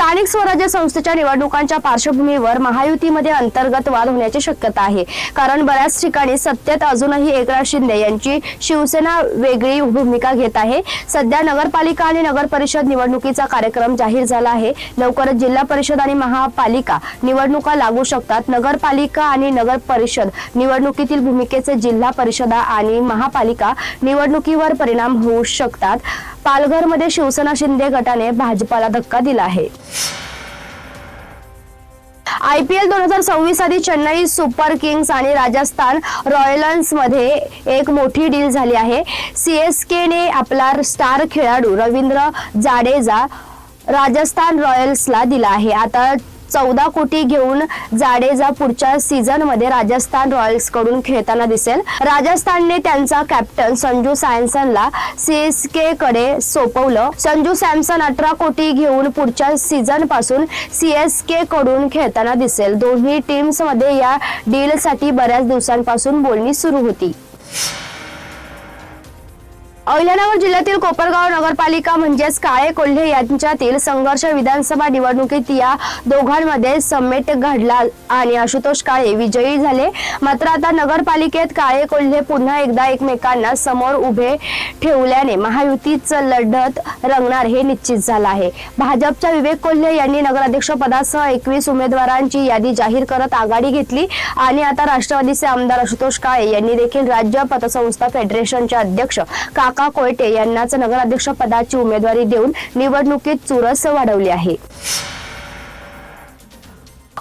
स्थानिक स्वराज्य संस्थेच्या निवडणुकांच्या पार्श्वभूमीवर महायुतीमध्ये अंतर्गत वाद होण्याची शक्यता आहे. कारण बऱ्याच ठिकाणी सत्तेत अजूनही एकनाथ शिंदे यांची शिवसेना वेगळी भूमिका घेत आहे. सध्या नगरपालिका आणि नगर परिषद निवडणुकीचा कार्यक्रम जाहीर झाला आहे. लवकरच जिल्हा परिषद आणि महापालिका निवडणुका लागू शकतात. नगरपालिका आणि नगर परिषद निवडणुकीतील भूमिकेचे जिल्हा परिषदा आणि महापालिका निवडणुकीवर परिणाम होऊ शकतात. पालघरमध्ये शिवसेना शिंदे गटाने भाजपाला धक्का दिला आहे. आय पी एल दोन हजार सव्वीस आधी चेन्नई सुपर किंग्स आणि राजस्थान रॉयल्समध्ये एक मोठी डील झाली आहे. सीएसके ने आपला स्टार खेळाडू रवींद्र जाडेजा राजस्थान रॉयल्सला दिला आहे. आता चौदा कोटी घेऊन जाडेजा पुढच्या सीझनमध्ये राजस्थान रॉयल्सकडून खेळताना दिसेल. राजस्थानने त्यांचा कॅप्टन संजू सॅमसनला सीएसके कडे सोपवलं. संजू सॅमसन अठरा कोटी घेऊन पुढच्या सीझनपासून सीएसके कडून खेळताना दिसेल. दोन्ही टीम्समध्ये या डील साठी बऱ्याच दिवसांपासून बोलणी सुरू होती. अहिल्यानगर जिल्ह्यातील कोपरगाव नगरपालिका म्हणजेच काळे कोल्हे यांच्यातील संघर्ष विधानसभा निवडणुकीत या दोघांमध्ये समेट घडला आणि आशुतोष काळे विजयी झाले. मात्र आता नगरपालिकेत काळे कोल्हे पुन्हा एकदा एकमेकांना समोर उभे ठेवल्याने महायुतीच लढत रंगणार हे निश्चित झालं आहे. भाजपच्या विवेक कोल्हे यांनी नगराध्यक्ष पदासह एकवीस उमेदवारांची यादी जाहीर करत आघाडी घेतली आणि आता राष्ट्रवादीचे आमदार आशुतोष काळे यांनी देखील राज्य पतसंस्था फेडरेशनचे अध्यक्ष काका कोयटे यांनाच नगराध्यक्ष पदाची उमेदवारी देऊन निवडणुकीत चुरस वाढवली आहे.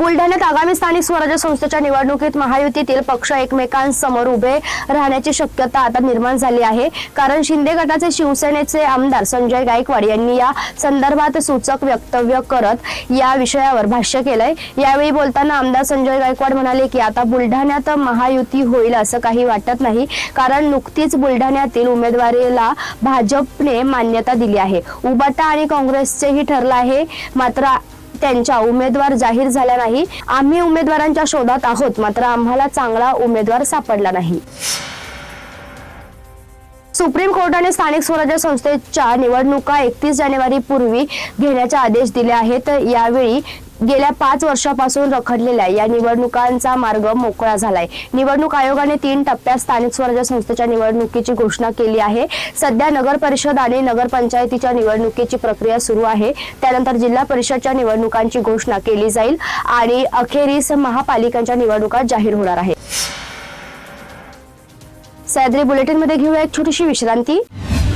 बुलढाण्यात आगामी स्थानिक स्वराज्य संस्थेच्या निवडणुकीत महायुतीतील पक्ष एकमेकांसमोर उभे राहण्याची शक्यता आता निर्माण झाली आहे. कारण शिंदे गटाचे शिवसेनेचे आमदार संजय गायकवाड यांनी या संदर्भात सूचक वक्तव्य करत या विषयावर भाष्य केलंय. यावेळी बोलताना आमदार संजय गायकवाड म्हणाले की आता बुलढाण्यात महायुती होईल असं काही वाटत नाही. कारण नुकतीच बुलढाण्यातील उमेदवारीला भाजपने मान्यता दिली आहे. उबाटा आणि काँग्रेसचेही ठरलं आहे. मात्र त्यांच्या उमेदवार जाहीर झाल्या नाही. आम्ही उमेदवारांच्या शोधात आहोत मात्र आम्हाला चांगला उमेदवार सापडला नाही. सुप्रीम कोर्टाने स्थानिक स्वराज्य संस्थेच्या निवडणुका एकतीस जानेवारी पूर्वी घेण्याचे आदेश दिले आहेत. यावेळी गेल्या पाच वर्षापासून रखडलेल्या या निवडणुकांचा मार्ग मोकळा झालाय. निवडणूक आयोगाने तीन टप्प्यात स्थानिक स्वराज्य संस्थेच्या निवडणुकीची घोषणा केली आहे. सध्या नगर परिषद आणि नगरपंचायतीच्या निवडणुकीची प्रक्रिया सुरू आहे. त्यानंतर जिल्हा परिषदच्या निवडणुकांची घोषणा केली जाईल आणि अखेरीस महापालिकांच्या निवडणुका जाहीर होणार आहे सह्याद्री बुलेटिनमध्ये घेऊया एक छोटीशी विश्रांती.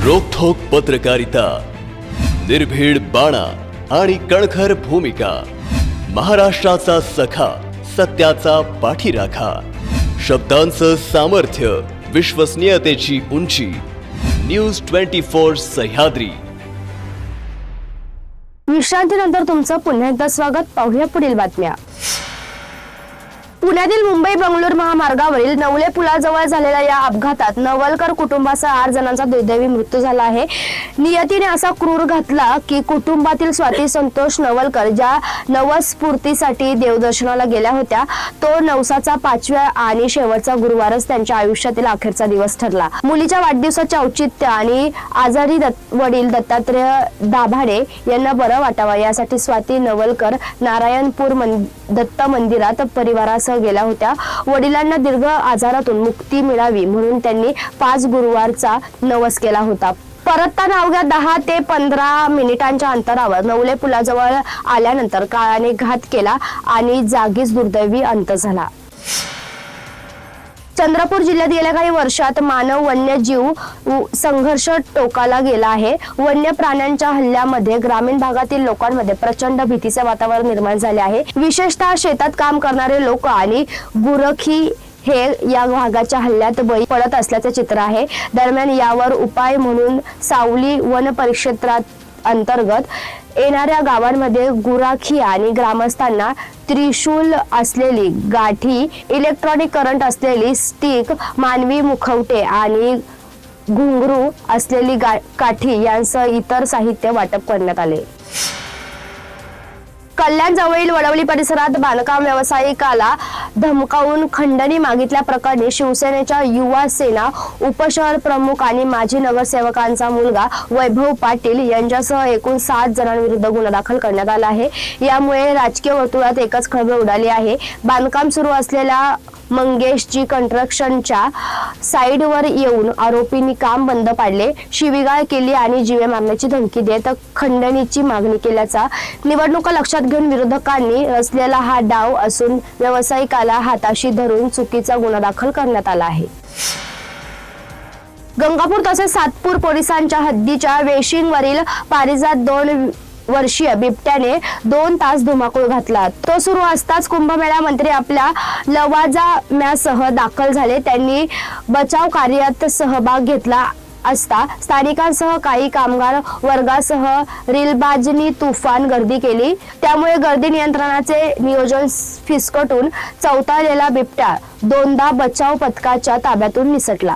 रोखोक पत्रकारिता निर्भीड बाणा आणि कणखर भूमिका. महाराष्ट्राचा सखा सत्याचा पाठीराखा. शब्दांचं सामर्थ्य विश्वसनीयतेची उंची. News twenty four Sahyadri. विश्रांतीनंतर तुमचं पुन्हा एकदा स्वागत. पाहूया पुढील बातम्या. पुण्यातील मुंबई बंगळूर महामार्गावरील नवले पुलाजवळ झालेल्या या अपघातात नवलकर कुटुंबासह आठ जणांचा दुर्दैवी मृत्यू झाला आहे. नियतीने असा क्रूर घातला की कुटुंबातील स्वाती संतोष नवलकर ज्या नवस्फूर्तीसाठी देवदर्शनाला गेल्या होत्या तो नवसाचा पाचव्या आणि शेवटचा गुरुवारच त्यांच्या आयुष्यातील अखेरचा दिवस ठरला. मुलीच्या वाढदिवसाच्या औचित्य आणि आजारी दत्त वडील दत्तात्रेय दाभाडे यांना बरं वाटावं. यासाठी स्वाती नवलकर नारायणपूर मन- दत्त मंदिरात परिवारासह गेल्या होत्या. वडिलांना दीर्घ आजारातून मुक्ती मिळावी म्हणून त्यांनी पाच गुरुवारचा नवस केला होता. परतताना अवघ्या दहा ते पंधरा मिनिटांच्या अंतरावर नवले पुलाजवळ आल्यानंतर काळाने घात केला आणि जागीच दुर्दैवी अंत झाला. चंद्रपूर जिल्ह्यात गेल्या काही वर्षात मानव वन्यजीव संघर्ष टोकाला गेला आहे. वन्य प्राण्यांच्या हल्ल्यामध्ये ग्रामीण भागातील लोकांमध्ये प्रचंड भीतीचे वातावरण निर्माण झाले आहे. विशेषतः शेतात काम करणारे लोक आणि गुरखी हे या भागाच्या हल्ल्यात बळी पडत असल्याचे चित्र आहे. दरम्यान यावर उपाय म्हणून सावली वन परिक्षेत्रात अंतर्गत येणाऱ्या गावांमध्ये गुराखी आणि ग्रामस्थांना त्रिशूल असलेली गाठी इलेक्ट्रॉनिक करंट असलेली स्टिक मानवी मुखवटे आणि घुंगरू असलेली गा काठी यांसह इतर साहित्य वाटप करण्यात आले. कल्याण जवळील वडवली परिसरात बांधकाम व्यावसायिकाला धमकावून खंडणी मागितल्या प्रकरणी शिवसेनेच्या युवा सेना उपशहर प्रमुख आणि माजी नगरसेवकांचा मुलगा वैभव पाटील यांच्यासह एकूण सात जणांविरुद्ध गुन्हा दाखल करण्यात आला आहे. यामुळे राजकीय वर्तुळात एकच खळबळ उडाली आहे. बांधकाम सुरू असलेल्या मंगेशजी कंस्ट्रक्शनच्या साईडवर येऊन आरोपींनी काम बंद पाडले शिवीगाळ केली आणि जीवे मारण्याची धमकी देत खंडणीची मागणी केल्याचा निवडणुका लक्षात घेऊन विरोधकांनी रचलेला हा डाव असून व्यावसायिकाला हाताशी धरून चुकीचा गुन्हा दाखल करण्यात आला आहे. गंगापूर तसेच सातपूर पोलिसांच्या हद्दीच्या वेशिंगवरील पारिजात दोन वर्षीय बिबट्याने दोन तास धुमाकूळ घातला. तो सुरू असताच कुंभमेळा मंत्री आपल्या लवाजाम्यासह दाखल झाले. त्यांनी बचाव कार्यात सहभाग घेतला असता स्थानिकांसह काही कामगार वर्गासह रिलबाजनी तुफान गर्दी केली. त्यामुळे गर्दी नियंत्रणाचे नियोजन फिसकटून चौताळलेला बिबट्या दोनदा बचाव पथकाच्या ताब्यातून निसटला.